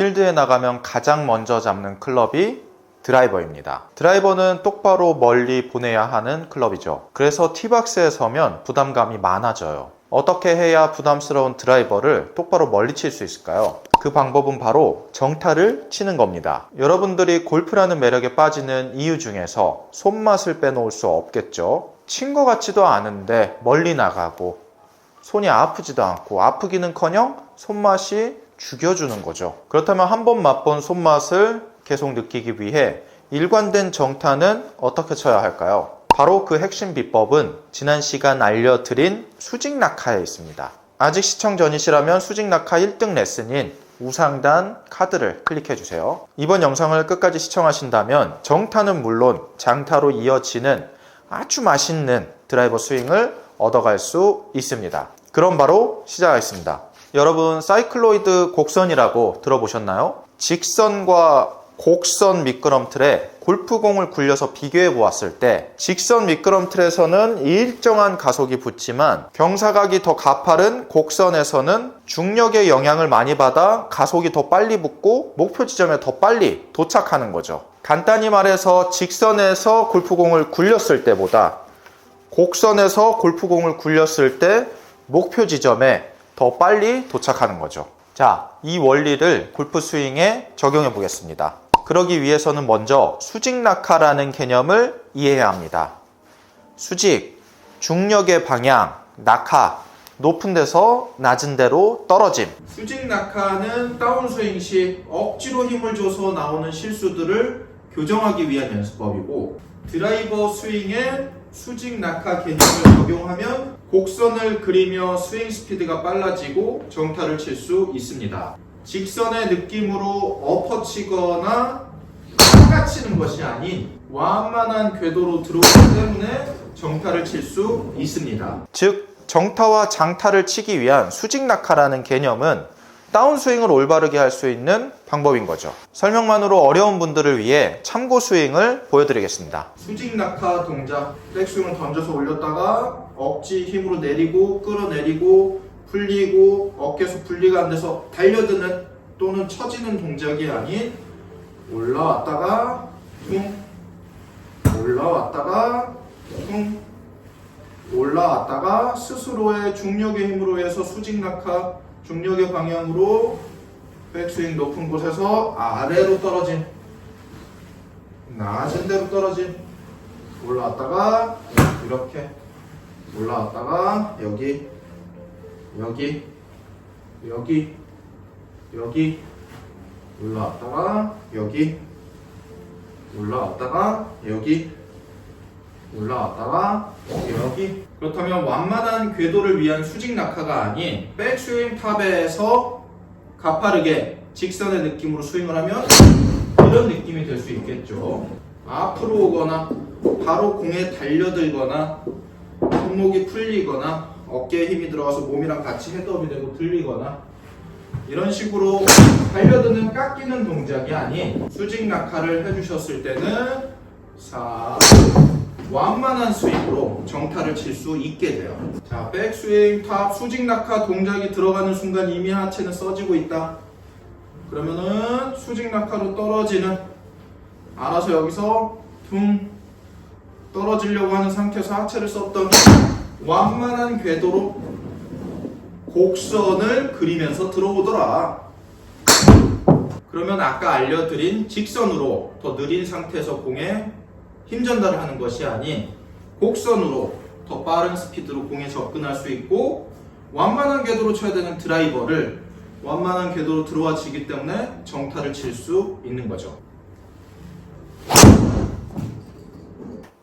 필드에 나가면 가장 먼저 잡는 클럽이 드라이버입니다. 드라이버는 똑바로 멀리 보내야 하는 클럽이죠. 그래서 티박스에 서면 부담감이 많아져요. 어떻게 해야 부담스러운 드라이버를 똑바로 멀리 칠 수 있을까요? 그 방법은 바로 정타를 치는 겁니다. 여러분들이 골프라는 매력에 빠지는 이유 중에서 손맛을 빼놓을 수 없겠죠. 친 것 같지도 않은데 멀리 나가고 손이 아프지도 않고 아프기는 커녕 손맛이 죽여주는 거죠. 그렇다면 한 번 맛본 손맛을 계속 느끼기 위해 일관된 정타는 어떻게 쳐야 할까요? 바로 그 핵심 비법은 지난 시간 알려드린 수직 낙하에 있습니다. 아직 시청 전이시라면 수직 낙하 1등 레슨인 우상단 카드를 클릭해 주세요. 이번 영상을 끝까지 시청하신다면 정타는 물론 장타로 이어지는 아주 맛있는 드라이버 스윙을 얻어갈 수 있습니다. 그럼 바로 시작하겠습니다. 여러분 사이클로이드 곡선이라고 들어보셨나요? 직선과 곡선 미끄럼틀에 골프공을 굴려서 비교해 보았을 때 직선 미끄럼틀에서는 일정한 가속이 붙지만 경사각이 더 가파른 곡선에서는 중력의 영향을 많이 받아 가속이 더 빨리 붙고 목표 지점에 더 빨리 도착하는 거죠. 간단히 말해서 직선에서 골프공을 굴렸을 때보다 곡선에서 골프공을 굴렸을 때 목표 지점에 더 빨리 도착하는 거죠. 자, 이 원리를 골프 스윙에 적용해 보겠습니다. 그러기 위해서는 먼저 수직 낙하라는 개념을 이해해야 합니다. 수직, 중력의 방향, 낙하, 높은 데서 낮은 데로 떨어짐. 수직 낙하는 다운스윙 시 억지로 힘을 줘서 나오는 실수들을 교정하기 위한 연습법이고 드라이버 스윙에 수직 낙하 개념을 적용하면 곡선을 그리며 스윙 스피드가 빨라지고 정타를 칠 수 있습니다. 직선의 느낌으로 엎어치거나 깎아치는 것이 아닌 완만한 궤도로 들어오기 때문에 정타를 칠 수 있습니다. 즉 정타와 장타를 치기 위한 수직 낙하라는 개념은 다운스윙을 올바르게 할 수 있는 방법인 거죠. 설명만으로 어려운 분들을 위해 참고 스윙을 보여드리겠습니다. 수직 낙하 동작, 백스윙을 던져서 올렸다가 억지 힘으로 내리고 끌어내리고 풀리고 어깨에서 분리가 안 돼서 달려드는 또는 처지는 동작이 아닌 올라왔다가 퉁 올라왔다가 퉁 올라왔다가 스스로의 중력의 힘으로 해서 수직 낙하 중력의 방향으로 백스윙 높은 곳에서 아래로 떨어진 낮은 데로 떨어진 올라왔다가 이렇게. 올라왔다가 여기. 여기. 여기. 여기. 올라왔다가 여기. 올라왔다가 여기. 올라왔다가 여기. 그렇다면 완만한 궤도를 위한 수직 낙하가 아닌 백스윙 탑에서 가파르게 직선의 느낌으로 스윙을 하면 이런 느낌이 될 수 있겠죠. 앞으로 오거나 바로 공에 달려들거나 손목이 풀리거나 어깨에 힘이 들어가서 몸이랑 같이 헤드업이 되고 들리거나 이런 식으로 달려드는 깎이는 동작이 아닌 수직 낙하를 해주셨을 때는 사 완만한 스윙으로 정타를 칠 수 있게 돼요. 자, 백스윙, 탑, 수직 낙하 동작이 들어가는 순간 이미 하체는 써지고 있다. 그러면은 수직 낙하로 떨어지는 알아서 여기서 퉁 떨어지려고 하는 상태에서 하체를 썼던 완만한 궤도로 곡선을 그리면서 들어오더라. 그러면 아까 알려드린 직선으로 더 느린 상태에서 공에 힘 전달을 하는 것이 아닌 곡선으로 더 빠른 스피드로 공에 접근할 수 있고 완만한 궤도로 쳐야 되는 드라이버를 완만한 궤도로 들어와 치기 때문에 정타를 칠 수 있는 거죠.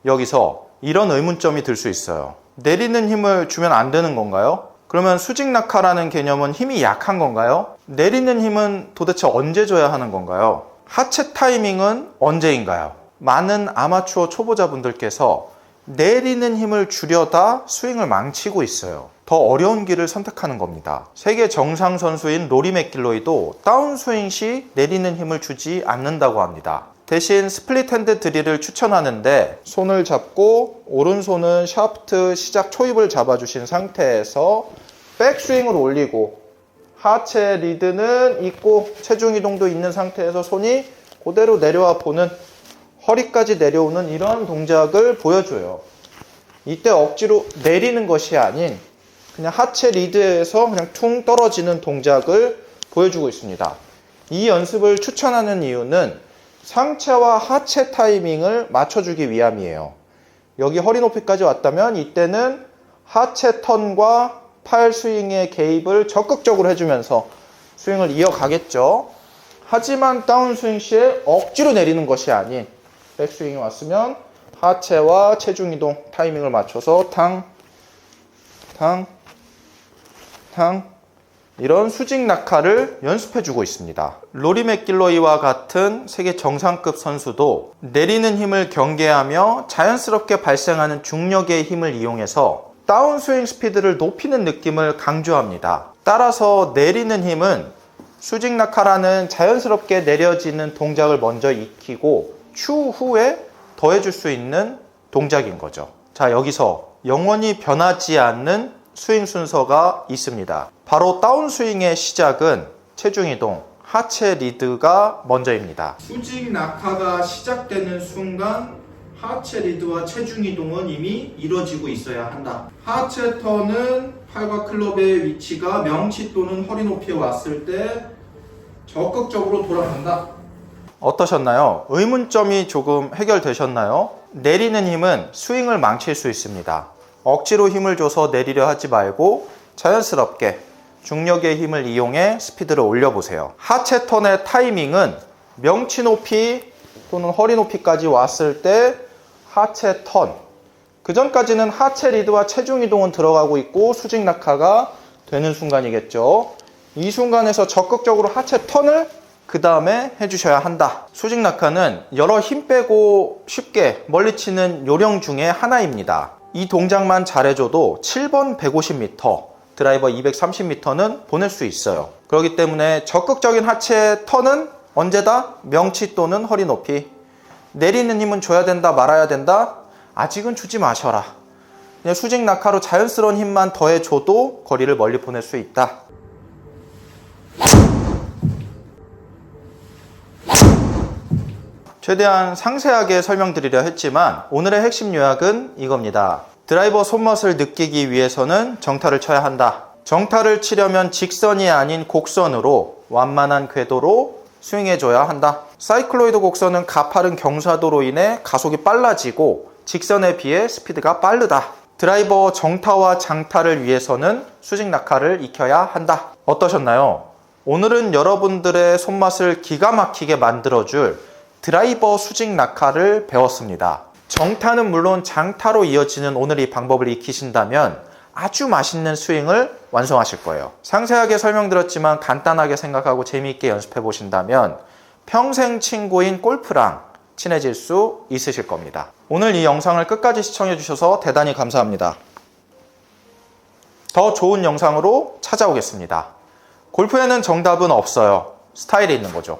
여기서 이런 의문점이 들 수 있어요. 내리는 힘을 주면 안 되는 건가요? 그러면 수직 낙하라는 개념은 힘이 약한 건가요? 내리는 힘은 도대체 언제 줘야 하는 건가요? 하체 타이밍은 언제인가요? 많은 아마추어 초보자분들께서 내리는 힘을 주려다 스윙을 망치고 있어요. 더 어려운 길을 선택하는 겁니다. 세계 정상 선수인 로리 맥길로이도 다운스윙 시 내리는 힘을 주지 않는다고 합니다. 대신 스플릿 핸드 드릴을 추천하는데 손을 잡고 오른손은 샤프트 시작 초입을 잡아주신 상태에서 백스윙을 올리고 하체 리드는 있고 체중 이동도 있는 상태에서 손이 그대로 내려와 보는 허리까지 내려오는 이런 동작을 보여줘요. 이때 억지로 내리는 것이 아닌 그냥 하체 리드에서 그냥 퉁 떨어지는 동작을 보여주고 있습니다. 이 연습을 추천하는 이유는 상체와 하체 타이밍을 맞춰주기 위함이에요. 여기 허리 높이까지 왔다면 이때는 하체 턴과 팔 스윙의 개입을 적극적으로 해주면서 스윙을 이어가겠죠. 하지만 다운스윙 시에 억지로 내리는 것이 아닌 백스윙이 왔으면 하체와 체중 이동 타이밍을 맞춰서 탕, 탕, 탕 이런 수직 낙하를 연습해 주고 있습니다. 로리 맥길로이와 같은 세계 정상급 선수도 내리는 힘을 경계하며 자연스럽게 발생하는 중력의 힘을 이용해서 다운스윙 스피드를 높이는 느낌을 강조합니다. 따라서 내리는 힘은 수직 낙하라는 자연스럽게 내려지는 동작을 먼저 익히고 추후에 더해줄 수 있는 동작인 거죠. 자, 여기서 영원히 변하지 않는 스윙 순서가 있습니다. 바로 다운스윙의 시작은 체중 이동, 하체 리드가 먼저입니다. 수직 낙하가 시작되는 순간 하체 리드와 체중 이동은 이미 이루어지고 있어야 한다. 하체 턴은 팔과 클럽의 위치가 명치 또는 허리 높이에 왔을 때 적극적으로 돌아간다. 어떠셨나요? 의문점이 조금 해결되셨나요? 내리는 힘은 스윙을 망칠 수 있습니다. 억지로 힘을 줘서 내리려 하지 말고 자연스럽게 중력의 힘을 이용해 스피드를 올려보세요. 하체 턴의 타이밍은 명치 높이 또는 허리 높이까지 왔을 때 하체 턴. 그 전까지는 하체 리드와 체중 이동은 들어가고 있고 수직 낙하가 되는 순간이겠죠. 이 순간에서 적극적으로 하체 턴을 그 다음에 해주셔야 한다. 수직 낙하는 여러 힘 빼고 쉽게 멀리 치는 요령 중에 하나입니다. 이 동작만 잘해줘도 7번 150m, 드라이버 230m는 보낼 수 있어요. 그렇기 때문에 적극적인 하체 턴은 언제다? 명치 또는 허리 높이. 내리는 힘은 줘야 된다, 말아야 된다? 아직은 주지 마셔라. 그냥 수직 낙하로 자연스러운 힘만 더해줘도 거리를 멀리 보낼 수 있다. 최대한 상세하게 설명드리려 했지만 오늘의 핵심 요약은 이겁니다. 드라이버 손맛을 느끼기 위해서는 정타를 쳐야 한다. 정타를 치려면 직선이 아닌 곡선으로 완만한 궤도로 스윙해줘야 한다. 사이클로이드 곡선은 가파른 경사도로 인해 가속이 빨라지고 직선에 비해 스피드가 빠르다. 드라이버 정타와 장타를 위해서는 수직 낙하를 익혀야 한다. 어떠셨나요? 오늘은 여러분들의 손맛을 기가 막히게 만들어줄 드라이버 수직 낙하를 배웠습니다. 정타는 물론 장타로 이어지는 오늘 이 방법을 익히신다면 아주 맛있는 스윙을 완성하실 거예요. 상세하게 설명드렸지만 간단하게 생각하고 재미있게 연습해 보신다면 평생 친구인 골프랑 친해질 수 있으실 겁니다. 오늘 이 영상을 끝까지 시청해 주셔서 대단히 감사합니다. 더 좋은 영상으로 찾아오겠습니다. 골프에는 정답은 없어요. 스타일이 있는 거죠.